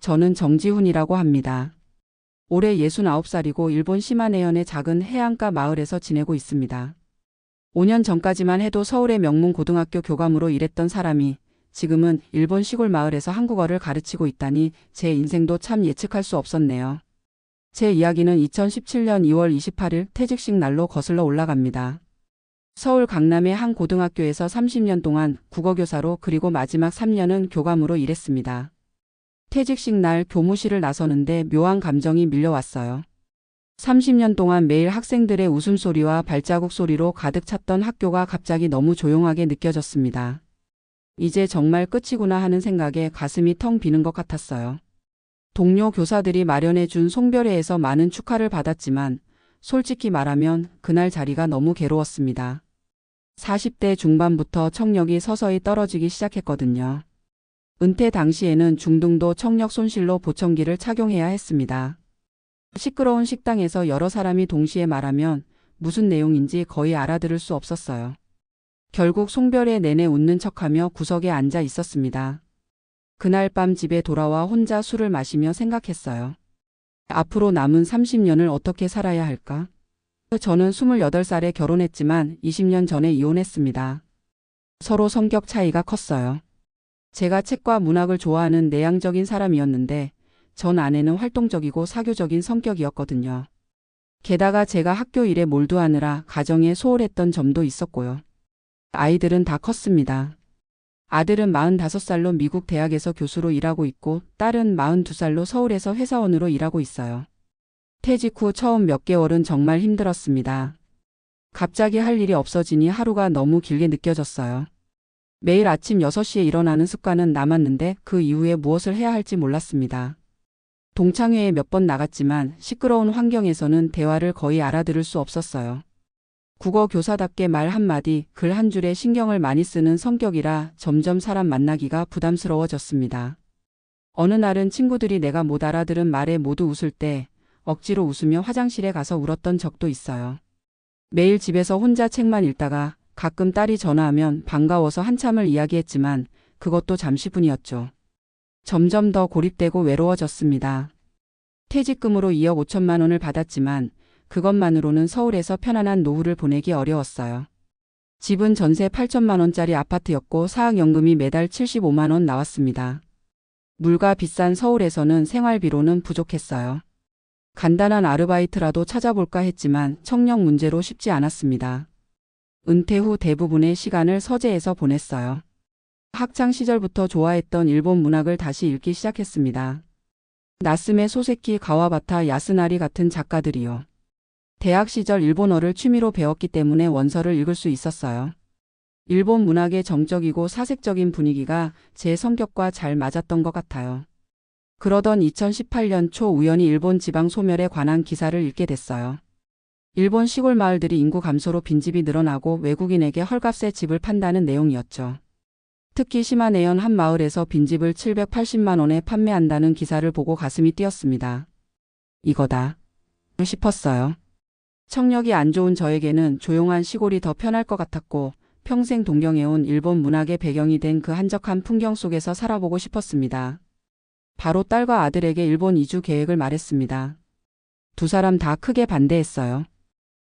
저는 정지훈이라고 합니다. 올해 69살이고 일본 시마네현의 작은 해안가 마을에서 지내고 있습니다. 5년 전까지만 해도 서울의 명문 고등학교 교감으로 일했던 사람이 지금은 일본 시골 마을에서 한국어를 가르치고 있다니 제 인생도 참 예측할 수 없었네요. 제 이야기는 2017년 2월 28일 퇴직식 날로 거슬러 올라갑니다. 서울 강남의 한 고등학교에서 30년 동안 국어교사로 그리고 마지막 3년은 교감으로 일했습니다. 퇴직식 날 교무실을 나서는데 묘한 감정이 밀려왔어요. 30년 동안 매일 학생들의 웃음소리와 발자국 소리로 가득 찼던 학교가 갑자기 너무 조용하게 느껴졌습니다. 이제 정말 끝이구나 하는 생각에 가슴이 텅 비는 것 같았어요. 동료 교사들이 마련해 준 송별회에서 많은 축하를 받았지만 솔직히 말하면 그날 자리가 너무 괴로웠습니다. 40대 중반부터 청력이 서서히 떨어지기 시작했거든요. 은퇴 당시에는 중등도 청력 손실로 보청기를 착용해야 했습니다. 시끄러운 식당에서 여러 사람이 동시에 말하면 무슨 내용인지 거의 알아들을 수 없었어요. 결국 송별회 내내 웃는 척하며 구석에 앉아 있었습니다. 그날 밤 집에 돌아와 혼자 술을 마시며 생각했어요. 앞으로 남은 30년을 어떻게 살아야 할까? 저는 28살에 결혼했지만 20년 전에 이혼했습니다. 서로 성격 차이가 컸어요. 제가 책과 문학을 좋아하는 내향적인 사람이었는데 전 아내는 활동적이고 사교적인 성격이었거든요. 게다가 제가 학교 일에 몰두하느라 가정에 소홀했던 점도 있었고요. 아이들은 다 컸습니다. 아들은 45살로 미국 대학에서 교수로 일하고 있고 딸은 42살로 서울에서 회사원으로 일하고 있어요. 퇴직 후 처음 몇 개월은 정말 힘들었습니다. 갑자기 할 일이 없어지니 하루가 너무 길게 느껴졌어요. 매일 아침 6시에 일어나는 습관은 남았는데 그 이후에 무엇을 해야 할지 몰랐습니다. 동창회에 몇 번 나갔지만 시끄러운 환경에서는 대화를 거의 알아들을 수 없었어요. 국어 교사답게 말 한마디, 글 한 줄에 신경을 많이 쓰는 성격이라 점점 사람 만나기가 부담스러워졌습니다. 어느 날은 친구들이 내가 못 알아들은 말에 모두 웃을 때 억지로 웃으며 화장실에 가서 울었던 적도 있어요. 매일 집에서 혼자 책만 읽다가 가끔 딸이 전화하면 반가워서 한참을 이야기했지만 그것도 잠시뿐이었죠. 점점 더 고립되고 외로워졌습니다. 퇴직금으로 2억 5천만 원을 받았지만 그것만으로는 서울에서 편안한 노후를 보내기 어려웠어요. 집은 전세 8천만 원짜리 아파트였고 사학연금이 매달 75만 원 나왔습니다. 물가 비싼 서울에서는 생활비로는 부족했어요. 간단한 아르바이트라도 찾아볼까 했지만 청력 문제로 쉽지 않았습니다. 은퇴 후 대부분의 시간을 서재에서 보냈어요. 학창 시절부터 좋아했던 일본 문학을 다시 읽기 시작했습니다. 나스메 소세키 가와바타 야스나리 같은 작가들이요. 대학 시절 일본어를 취미로 배웠기 때문에 원서를 읽을 수 있었어요. 일본 문학의 정적이고 사색적인 분위기가 제 성격과 잘 맞았던 것 같아요. 그러던 2018년 초 우연히 일본 지방 소멸에 관한 기사를 읽게 됐어요. 일본 시골 마을들이 인구 감소로 빈집이 늘어나고 외국인에게 헐값에 집을 판다는 내용이었죠. 특히 시마네현 한 마을에서 빈집을 780만 원에 판매한다는 기사를 보고 가슴이 뛰었습니다. 이거다. 싶었어요. 청력이 안 좋은 저에게는 조용한 시골이 더 편할 것 같았고 평생 동경해온 일본 문학의 배경이 된 그 한적한 풍경 속에서 살아보고 싶었습니다. 바로 딸과 아들에게 일본 이주 계획을 말했습니다. 두 사람 다 크게 반대했어요.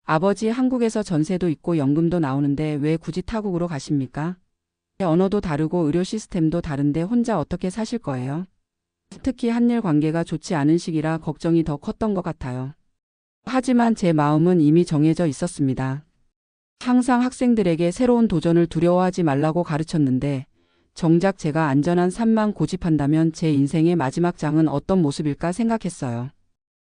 아버지 한국에서 전세도 있고 연금도 나오는데 왜 굳이 타국으로 가십니까? 언어도 다르고 의료 시스템도 다른데 혼자 어떻게 사실 거예요? 특히 한일 관계가 좋지 않은 시기라 걱정이 더 컸던 것 같아요. 하지만 제 마음은 이미 정해져 있었습니다. 항상 학생들에게 새로운 도전을 두려워하지 말라고 가르쳤는데 정작 제가 안전한 삶만 고집한다면 제 인생의 마지막 장은 어떤 모습일까 생각했어요.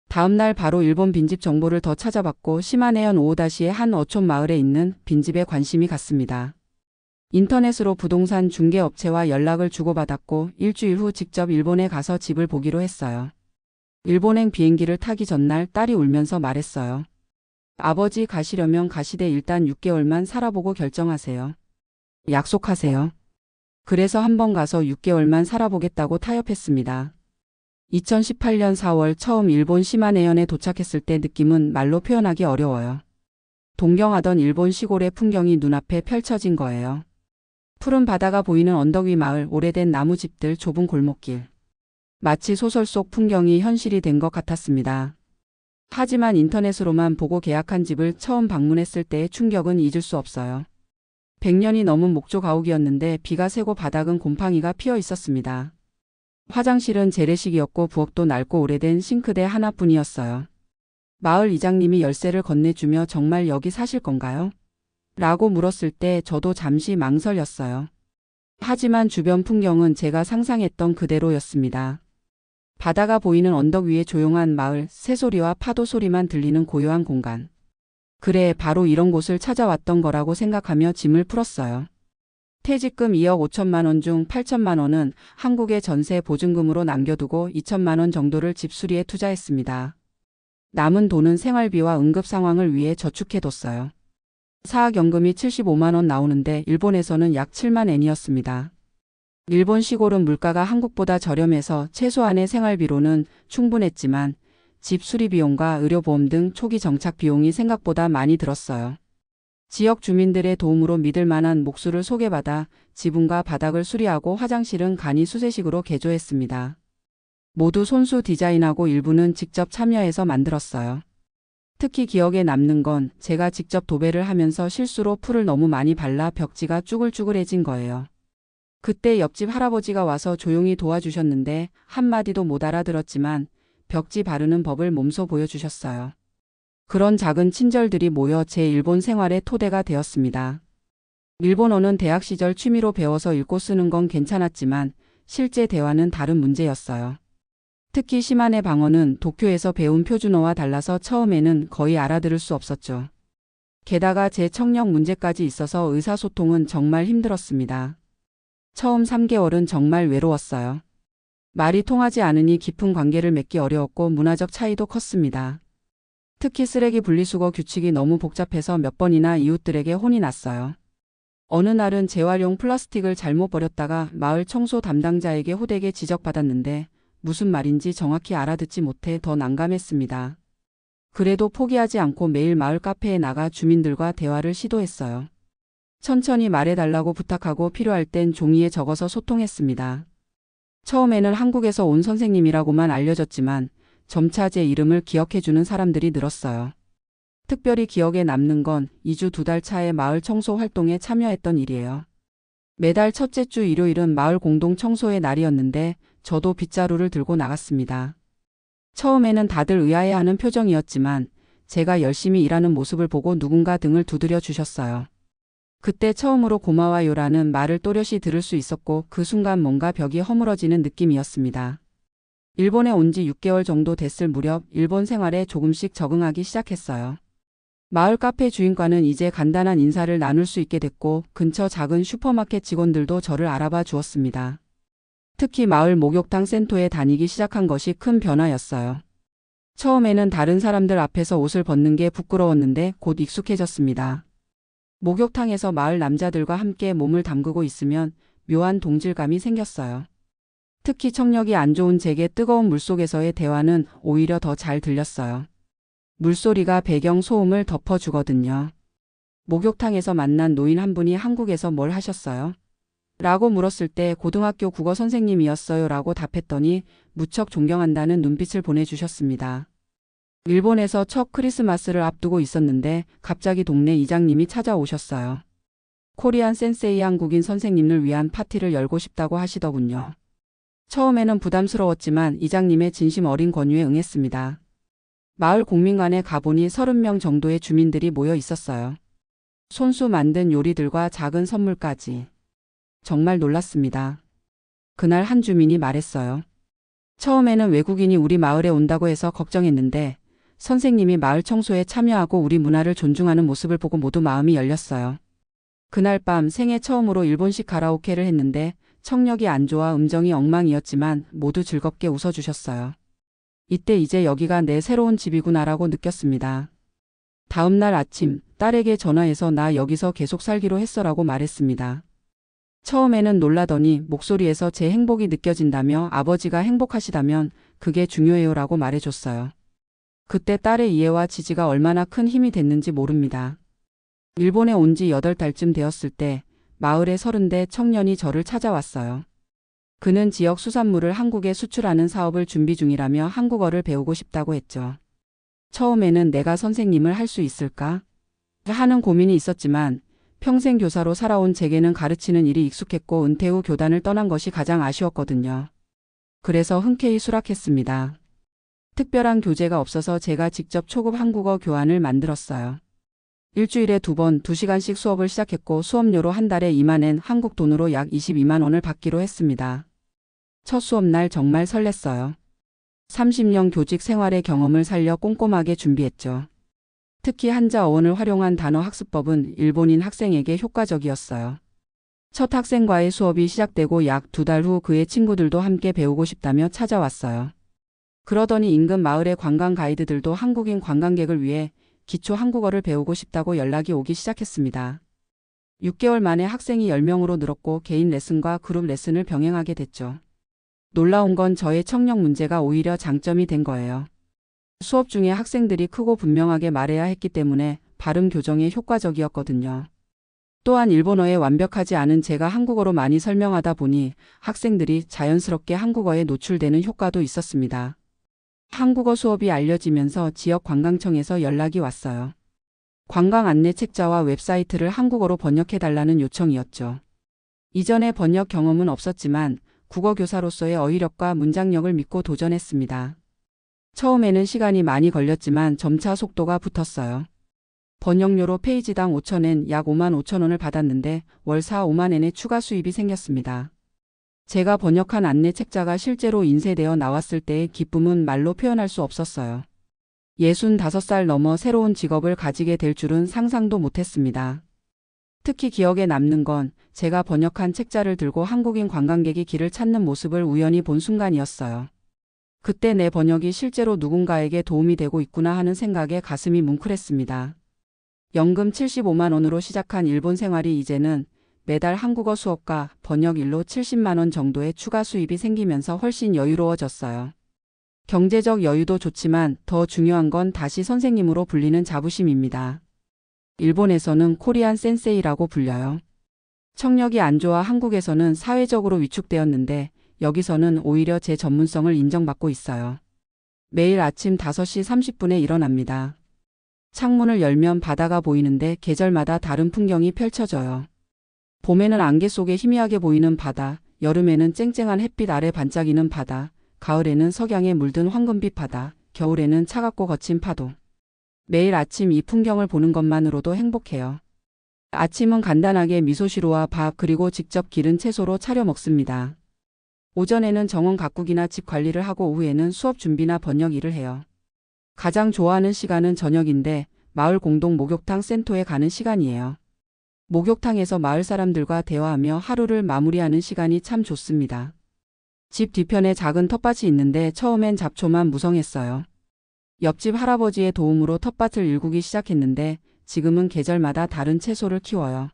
다음 날 바로 일본 빈집 정보를 더 찾아봤고 시마네현 오오다시의 한 어촌 마을에 있는 빈집에 관심이 갔습니다. 인터넷으로 부동산 중개업체와 연락을 주고받았고 일주일 후 직접 일본에 가서 집을 보기로 했어요. 일본행 비행기를 타기 전날 딸이 울면서 말했어요. 아버지 가시려면 가시되 일단 6개월만 살아보고 결정하세요. 약속하세요. 그래서 한번 가서 6개월만 살아보겠다고 타협했습니다. 2018년 4월 처음 일본 시마네현에 도착했을 때 느낌은 말로 표현하기 어려워요. 동경하던 일본 시골의 풍경이 눈앞에 펼쳐진 거예요. 푸른 바다가 보이는 언덕 위 마을, 오래된 나무집들, 좁은 골목길. 마치 소설 속 풍경이 현실이 된 것 같았습니다. 하지만 인터넷으로만 보고 계약한 집을 처음 방문했을 때의 충격은 잊을 수 없어요. 100년이 넘은 목조 가옥이었는데 비가 새고 바닥은 곰팡이가 피어 있었습니다. 화장실은 재래식이었고 부엌도 낡고 오래된 싱크대 하나뿐이었어요. 마을 이장님이 열쇠를 건네주며 정말 여기 사실 건가요? 라고 물었을 때 저도 잠시 망설였어요. 하지만 주변 풍경은 제가 상상했던 그대로였습니다. 바다가 보이는 언덕 위의 조용한 마을, 새소리와 파도 소리만 들리는 고요한 공간. 그래, 바로 이런 곳을 찾아왔던 거라고 생각하며 짐을 풀었어요. 퇴직금 2억 5천만 원 중 8천만 원은 한국의 전세 보증금으로 남겨두고 2천만 원 정도를 집 수리에 투자했습니다. 남은 돈은 생활비와 응급 상황을 위해 저축해뒀어요. 사학연금이 75만 원 나오는데 일본에서는 약 7만 엔이었습니다. 일본 시골은 물가가 한국보다 저렴해서 최소한의 생활비로는 충분했지만 집 수리 비용과 의료보험 등 초기 정착 비용이 생각보다 많이 들었어요. 지역 주민들의 도움으로 믿을 만한 목수를 소개받아 지붕과 바닥을 수리하고 화장실은 간이 수세식으로 개조했습니다. 모두 손수 디자인하고 일부는 직접 참여해서 만들었어요. 특히 기억에 남는 건 제가 직접 도배를 하면서 실수로 풀을 너무 많이 발라 벽지가 쭈글쭈글해진 거예요. 그때 옆집 할아버지가 와서 조용히 도와주셨는데 한마디도 못 알아들었지만 벽지 바르는 법을 몸소 보여주셨어요. 그런 작은 친절들이 모여 제 일본 생활의 토대가 되었습니다. 일본어는 대학 시절 취미로 배워서 읽고 쓰는 건 괜찮았지만 실제 대화는 다른 문제였어요. 특히 시마네 방어는 도쿄에서 배운 표준어와 달라서 처음에는 거의 알아들을 수 없었죠. 게다가 제 청력 문제까지 있어서 의사소통은 정말 힘들었습니다. 처음 3개월은 정말 외로웠어요. 말이 통하지 않으니 깊은 관계를 맺기 어려웠고 문화적 차이도 컸습니다. 특히 쓰레기 분리수거 규칙이 너무 복잡해서 몇 번이나 이웃들에게 혼이 났어요. 어느 날은 재활용 플라스틱을 잘못 버렸다가 마을 청소 담당자에게 호되게 지적받았는데 무슨 말인지 정확히 알아듣지 못해 더 난감했습니다. 그래도 포기하지 않고 매일 마을 카페에 나가 주민들과 대화를 시도했어요. 천천히 말해달라고 부탁하고 필요할 땐 종이에 적어서 소통했습니다. 처음에는 한국에서 온 선생님이라고만 알려졌지만 점차 제 이름을 기억해주는 사람들이 늘었어요. 특별히 기억에 남는 건 2주 두 달 차에 마을 청소 활동에 참여했던 일이에요. 매달 첫째 주 일요일은 마을 공동 청소의 날이었는데 저도 빗자루를 들고 나갔습니다. 처음에는 다들 의아해하는 표정이었지만 제가 열심히 일하는 모습을 보고 누군가 등을 두드려 주셨어요. 그때 처음으로 고마워요라는 말을 또렷이 들을 수 있었고 그 순간 뭔가 벽이 허물어지는 느낌이었습니다. 일본에 온 지 6개월 정도 됐을 무렵 일본 생활에 조금씩 적응하기 시작했어요. 마을 카페 주인과는 이제 간단한 인사를 나눌 수 있게 됐고 근처 작은 슈퍼마켓 직원들도 저를 알아봐 주었습니다. 특히 마을 목욕탕 센터에 다니기 시작한 것이 큰 변화였어요. 처음에는 다른 사람들 앞에서 옷을 벗는 게 부끄러웠는데 곧 익숙해졌습니다. 목욕탕에서 마을 남자들과 함께 몸을 담그고 있으면 묘한 동질감이 생겼어요. 특히 청력이 안 좋은 제게 뜨거운 물속에서의 대화는 오히려 더 잘 들렸어요. 물소리가 배경 소음을 덮어주거든요. 목욕탕에서 만난 노인 한 분이 한국에서 뭘 하셨어요? 라고 물었을 때 고등학교 국어 선생님이었어요 라고 답했더니 무척 존경한다는 눈빛을 보내주셨습니다. 일본에서 첫 크리스마스를 앞두고 있었는데 갑자기 동네 이장님이 찾아오셨어요. 코리안 센세이 한국인 선생님을 위한 파티를 열고 싶다고 하시더군요. 처음에는 부담스러웠지만 이장님의 진심 어린 권유에 응했습니다. 마을 공민관에 가보니 30명 정도의 주민들이 모여 있었어요. 손수 만든 요리들과 작은 선물까지. 정말 놀랐습니다. 그날 한 주민이 말했어요. 처음에는 외국인이 우리 마을에 온다고 해서 걱정했는데 선생님이 마을 청소에 참여하고 우리 문화를 존중하는 모습을 보고 모두 마음이 열렸어요. 그날 밤 생애 처음으로 일본식 가라오케를 했는데 청력이 안 좋아 음정이 엉망이었지만 모두 즐겁게 웃어주셨어요. 이때 이제 여기가 내 새로운 집이구나라고 느꼈습니다. 다음 날 아침 딸에게 전화해서 나 여기서 계속 살기로 했어라고 말했습니다. 처음에는 놀라더니 목소리에서 제 행복이 느껴진다며 아버지가 행복하시다면 그게 중요해요라고 말해줬어요. 그때 딸의 이해와 지지가 얼마나 큰 힘이 됐는지 모릅니다. 일본에 온 지 8달쯤 되었을 때 마을의 서른대 청년이 저를 찾아왔어요. 그는 지역 수산물을 한국에 수출하는 사업을 준비 중이라며 한국어를 배우고 싶다고 했죠. 처음에는 내가 선생님을 할 수 있을까? 하는 고민이 있었지만 평생 교사로 살아온 제게는 가르치는 일이 익숙했고 은퇴 후 교단을 떠난 것이 가장 아쉬웠거든요. 그래서 흔쾌히 수락했습니다. 특별한 교재가 없어서 제가 직접 초급 한국어 교환을 만들었어요. 일주일에 두 번, 두 시간씩 수업을 시작했고 수업료로 한 달에 2만엔 한국 돈으로 약 22만 원을 받기로 했습니다. 첫 수업날 정말 설렜어요. 30년 교직 생활의 경험을 살려 꼼꼼하게 준비했죠. 특히 한자 어원을 활용한 단어 학습법은 일본인 학생에게 효과적이었어요. 첫 학생과의 수업이 시작되고 약 두 달 후 그의 친구들도 함께 배우고 싶다며 찾아왔어요. 그러더니 인근 마을의 관광 가이드들도 한국인 관광객을 위해 기초 한국어를 배우고 싶다고 연락이 오기 시작했습니다. 6개월 만에 학생이 10명으로 늘었고 개인 레슨과 그룹 레슨을 병행하게 됐죠. 놀라운 건 저의 청력 문제가 오히려 장점이 된 거예요. 수업 중에 학생들이 크고 분명하게 말해야 했기 때문에 발음 교정에 효과적이었거든요. 또한 일본어에 완벽하지 않은 제가 한국어로 많이 설명하다 보니 학생들이 자연스럽게 한국어에 노출되는 효과도 있었습니다. 한국어 수업이 알려지면서 지역 관광청에서 연락이 왔어요. 관광 안내 책자와 웹사이트를 한국어로 번역해달라는 요청이었죠. 이전에 번역 경험은 없었지만 국어 교사로서의 어휘력과 문장력을 믿고 도전했습니다. 처음에는 시간이 많이 걸렸지만 점차 속도가 붙었어요. 번역료로 페이지당 5천엔 약 5만 5천 원을 받았는데 월 4, 5만 엔의 추가 수입이 생겼습니다. 제가 번역한 안내 책자가 실제로 인쇄되어 나왔을 때의 기쁨은 말로 표현할 수 없었어요. 65살 넘어 새로운 직업을 가지게 될 줄은 상상도 못했습니다. 특히 기억에 남는 건 제가 번역한 책자를 들고 한국인 관광객이 길을 찾는 모습을 우연히 본 순간이었어요. 그때 내 번역이 실제로 누군가에게 도움이 되고 있구나 하는 생각에 가슴이 뭉클했습니다. 연금 75만 원으로 시작한 일본 생활이 이제는 매달 한국어 수업과 번역 일로 70만 원 정도의 추가 수입이 생기면서 훨씬 여유로워졌어요. 경제적 여유도 좋지만 더 중요한 건 다시 선생님으로 불리는 자부심입니다. 일본에서는 코리안 센세이라고 불려요. 청력이 안 좋아 한국에서는 사회적으로 위축되었는데 여기서는 오히려 제 전문성을 인정받고 있어요. 매일 아침 5시 30분에 일어납니다. 창문을 열면 바다가 보이는데 계절마다 다른 풍경이 펼쳐져요. 봄에는 안개 속에 희미하게 보이는 바다, 여름에는 쨍쨍한 햇빛 아래 반짝이는 바다, 가을에는 석양에 물든 황금빛 바다, 겨울에는 차갑고 거친 파도. 매일 아침 이 풍경을 보는 것만으로도 행복해요. 아침은 간단하게 미소시루와 밥 그리고 직접 기른 채소로 차려 먹습니다. 오전에는 정원 가꾸기나 집 관리를 하고 오후에는 수업 준비나 번역 일을 해요. 가장 좋아하는 시간은 저녁인데 마을 공동 목욕탕 센터에 가는 시간이에요. 목욕탕에서 마을 사람들과 대화하며 하루를 마무리하는 시간이 참 좋습니다. 집 뒤편에 작은 텃밭이 있는데 처음엔 잡초만 무성했어요. 옆집 할아버지의 도움으로 텃밭을 일구기 시작했는데 지금은 계절마다 다른 채소를 키워요.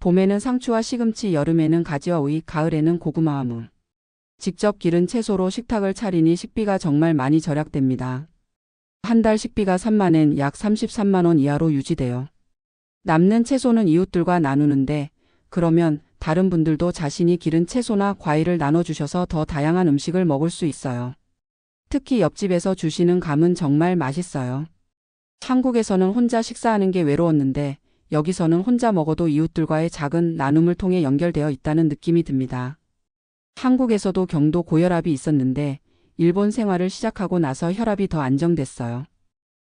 봄에는 상추와 시금치, 여름에는 가지와 오이, 가을에는 고구마와 무. 직접 기른 채소로 식탁을 차리니 식비가 정말 많이 절약됩니다. 한 달 식비가 3만엔 약 33만 원 이하로 유지돼요. 남는 채소는 이웃들과 나누는데 그러면 다른 분들도 자신이 기른 채소나 과일을 나눠주셔서 더 다양한 음식을 먹을 수 있어요. 특히 옆집에서 주시는 감은 정말 맛있어요. 한국에서는 혼자 식사하는 게 외로웠는데 여기서는 혼자 먹어도 이웃들과의 작은 나눔을 통해 연결되어 있다는 느낌이 듭니다. 한국에서도 경도 고혈압이 있었는데 일본 생활을 시작하고 나서 혈압이 더 안정됐어요.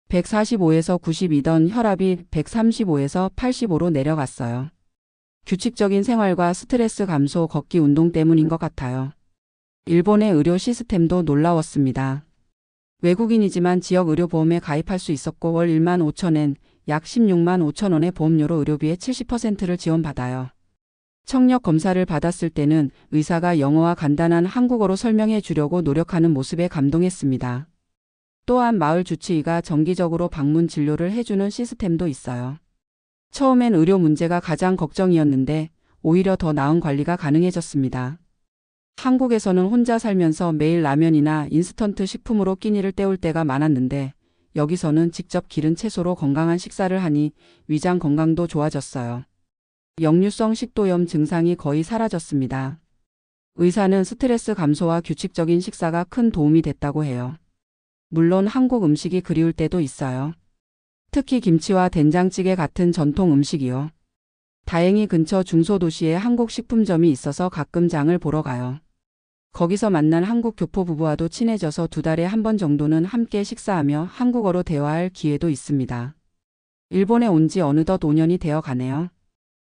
145에서 92던 혈압이 135에서 85로 내려갔어요. 규칙적인 생활과 스트레스 감소, 걷기 운동 때문인 것 같아요. 일본의 의료 시스템도 놀라웠습니다. 외국인이지만 지역 의료보험에 가입할 수 있었고 월 1만 5천엔 약 16만 5천 원의 보험료로 의료비의 70%를 지원받아요. 청력 검사를 받았을 때는 의사가 영어와 간단한 한국어로 설명해 주려고 노력하는 모습에 감동했습니다. 또한 마을 주치의가 정기적으로 방문 진료를 해주는 시스템도 있어요. 처음엔 의료 문제가 가장 걱정이었는데 오히려 더 나은 관리가 가능해졌습니다. 한국에서는 혼자 살면서 매일 라면이나 인스턴트 식품으로 끼니를 때울 때가 많았는데 여기서는 직접 기른 채소로 건강한 식사를 하니 위장 건강도 좋아졌어요. 역류성 식도염 증상이 거의 사라졌습니다. 의사는 스트레스 감소와 규칙적인 식사가 큰 도움이 됐다고 해요. 물론 한국 음식이 그리울 때도 있어요. 특히 김치와 된장찌개 같은 전통 음식이요. 다행히 근처 중소도시에 한국 식품점이 있어서 가끔 장을 보러 가요. 거기서 만난 한국 교포 부부와도 친해져서 두 달에 한 번 정도는 함께 식사하며 한국어로 대화할 기회도 있습니다. 일본에 온 지 어느덧 5년이 되어 가네요.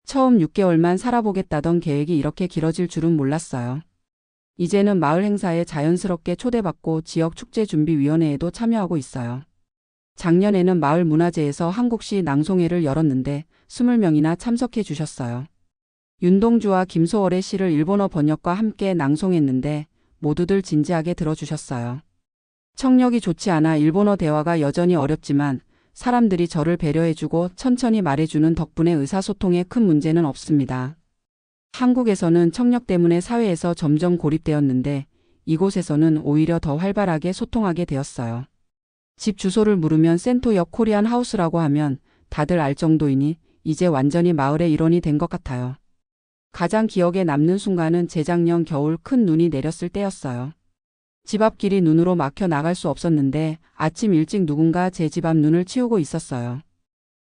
처음 6개월만 살아보겠다던 계획이 이렇게 길어질 줄은 몰랐어요. 이제는 마을 행사에 자연스럽게 초대받고 지역 축제준비위원회에도 참여하고 있어요. 작년에는 마을 문화제에서 한국시 낭송회를 열었는데 20명이나 참석해 주셨어요. 윤동주와 김소월의 시를 일본어 번역과 함께 낭송했는데 모두들 진지하게 들어주셨어요. 청력이 좋지 않아 일본어 대화가 여전히 어렵지만 사람들이 저를 배려해주고 천천히 말해주는 덕분에 의사소통에 큰 문제는 없습니다. 한국에서는 청력 때문에 사회에서 점점 고립되었는데 이곳에서는 오히려 더 활발하게 소통하게 되었어요. 집 주소를 물으면 센토역 코리안 하우스라고 하면 다들 알 정도이니 이제 완전히 마을의 일원이 된 것 같아요. 가장 기억에 남는 순간은 재작년 겨울 큰 눈이 내렸을 때였어요. 집 앞길이 눈으로 막혀 나갈 수 없었는데 아침 일찍 누군가 제 집 앞 눈을 치우고 있었어요.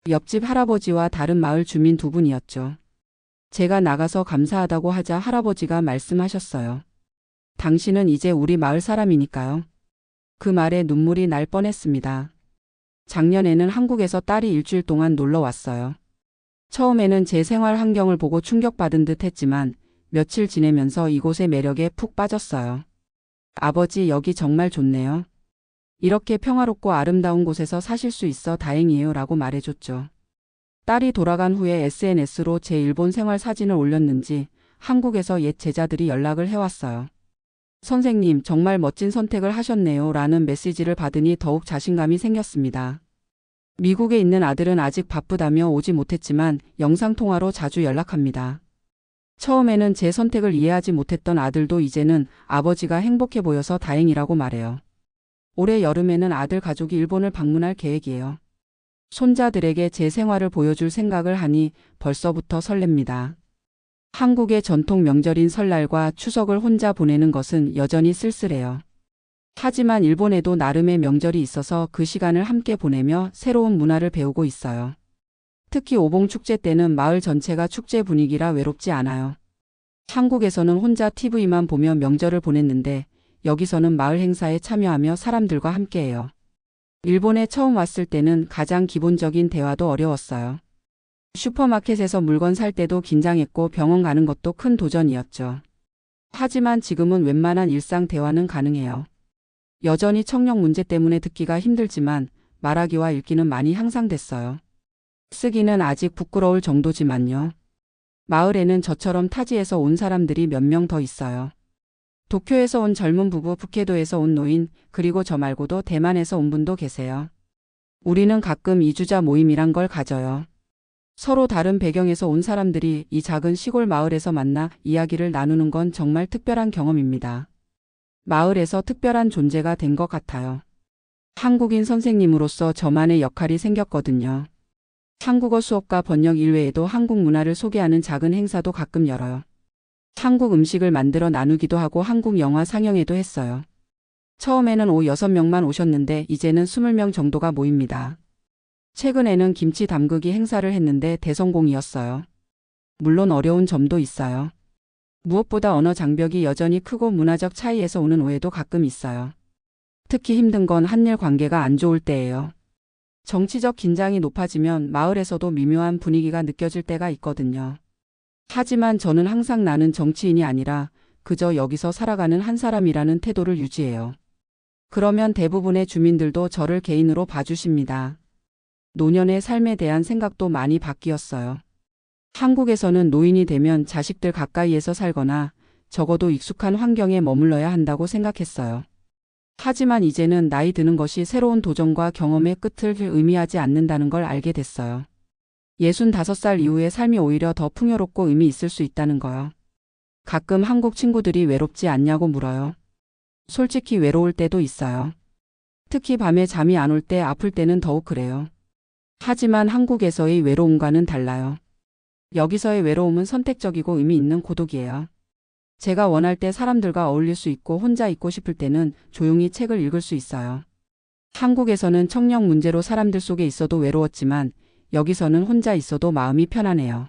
옆집 할아버지와 다른 마을 주민 두 분이었죠. 제가 나가서 감사하다고 하자 할아버지가 말씀하셨어요. 당신은 이제 우리 마을 사람이니까요. 그 말에 눈물이 날 뻔했습니다. 작년에는 한국에서 딸이 일주일 동안 놀러 왔어요. 처음에는 제 생활 환경을 보고 충격받은 듯 했지만 며칠 지내면서 이곳의 매력에 푹 빠졌어요. 아버지 여기 정말 좋네요. 이렇게 평화롭고 아름다운 곳에서 사실 수 있어 다행이에요 라고 말해줬죠. 딸이 돌아간 후에 SNS로 제 일본 생활 사진을 올렸는지 한국에서 옛 제자들이 연락을 해왔어요. 선생님, 정말 멋진 선택을 하셨네요. 라는 메시지를 받으니 더욱 자신감이 생겼습니다. 미국에 있는 아들은 아직 바쁘다며 오지 못했지만 영상통화로 자주 연락합니다. 처음에는 제 선택을 이해하지 못했던 아들도 이제는 아버지가 행복해 보여서 다행이라고 말해요. 올해 여름에는 아들 가족이 일본을 방문할 계획이에요. 손자들에게 제 생활을 보여줄 생각을 하니 벌써부터 설렙니다. 한국의 전통 명절인 설날과 추석을 혼자 보내는 것은 여전히 쓸쓸해요. 하지만 일본에도 나름의 명절이 있어서 그 시간을 함께 보내며 새로운 문화를 배우고 있어요. 특히 오봉 축제 때는 마을 전체가 축제 분위기라 외롭지 않아요. 한국에서는 혼자 TV만 보며 명절을 보냈는데 여기서는 마을 행사에 참여하며 사람들과 함께해요. 일본에 처음 왔을 때는 가장 기본적인 대화도 어려웠어요. 슈퍼마켓에서 물건 살 때도 긴장했고 병원 가는 것도 큰 도전이었죠. 하지만 지금은 웬만한 일상 대화는 가능해요. 여전히 청력 문제 때문에 듣기가 힘들지만 말하기와 읽기는 많이 향상됐어요. 쓰기는 아직 부끄러울 정도지만요. 마을에는 저처럼 타지에서 온 사람들이 몇 명 더 있어요. 도쿄에서 온 젊은 부부, 북해도에서 온 노인, 그리고 저 말고도 대만에서 온 분도 계세요. 우리는 가끔 이주자 모임이란 걸 가져요. 서로 다른 배경에서 온 사람들이 이 작은 시골 마을에서 만나 이야기를 나누는 건 정말 특별한 경험입니다. 마을에서 특별한 존재가 된 것 같아요. 한국인 선생님으로서 저만의 역할이 생겼거든요. 한국어 수업과 번역 일외에도 한국 문화를 소개하는 작은 행사도 가끔 열어요. 한국 음식을 만들어 나누기도 하고 한국 영화 상영회도 했어요. 처음에는 오 6명만 오셨는데 이제는 20명 정도가 모입니다. 최근에는 김치 담그기 행사를 했는데 대성공이었어요. 물론 어려운 점도 있어요. 무엇보다 언어 장벽이 여전히 크고 문화적 차이에서 오는 오해도 가끔 있어요. 특히 힘든 건 한일 관계가 안 좋을 때예요. 정치적 긴장이 높아지면 마을에서도 미묘한 분위기가 느껴질 때가 있거든요. 하지만 저는 항상 나는 정치인이 아니라 그저 여기서 살아가는 한 사람이라는 태도를 유지해요. 그러면 대부분의 주민들도 저를 개인으로 봐주십니다. 노년의 삶에 대한 생각도 많이 바뀌었어요. 한국에서는 노인이 되면 자식들 가까이에서 살거나 적어도 익숙한 환경에 머물러야 한다고 생각했어요. 하지만 이제는 나이 드는 것이 새로운 도전과 경험의 끝을 의미하지 않는다는 걸 알게 됐어요. 65살 이후의 삶이 오히려 더 풍요롭고 의미 있을 수 있다는 거요. 가끔 한국 친구들이 외롭지 않냐고 물어요. 솔직히 외로울 때도 있어요. 특히 밤에 잠이 안 올 때 아플 때는 더욱 그래요. 하지만 한국에서의 외로움과는 달라요. 여기서의 외로움은 선택적이고 의미 있는 고독이에요. 제가 원할 때 사람들과 어울릴 수 있고 혼자 있고 싶을 때는 조용히 책을 읽을 수 있어요. 한국에서는 청력 문제로 사람들 속에 있어도 외로웠지만 여기서는 혼자 있어도 마음이 편하네요.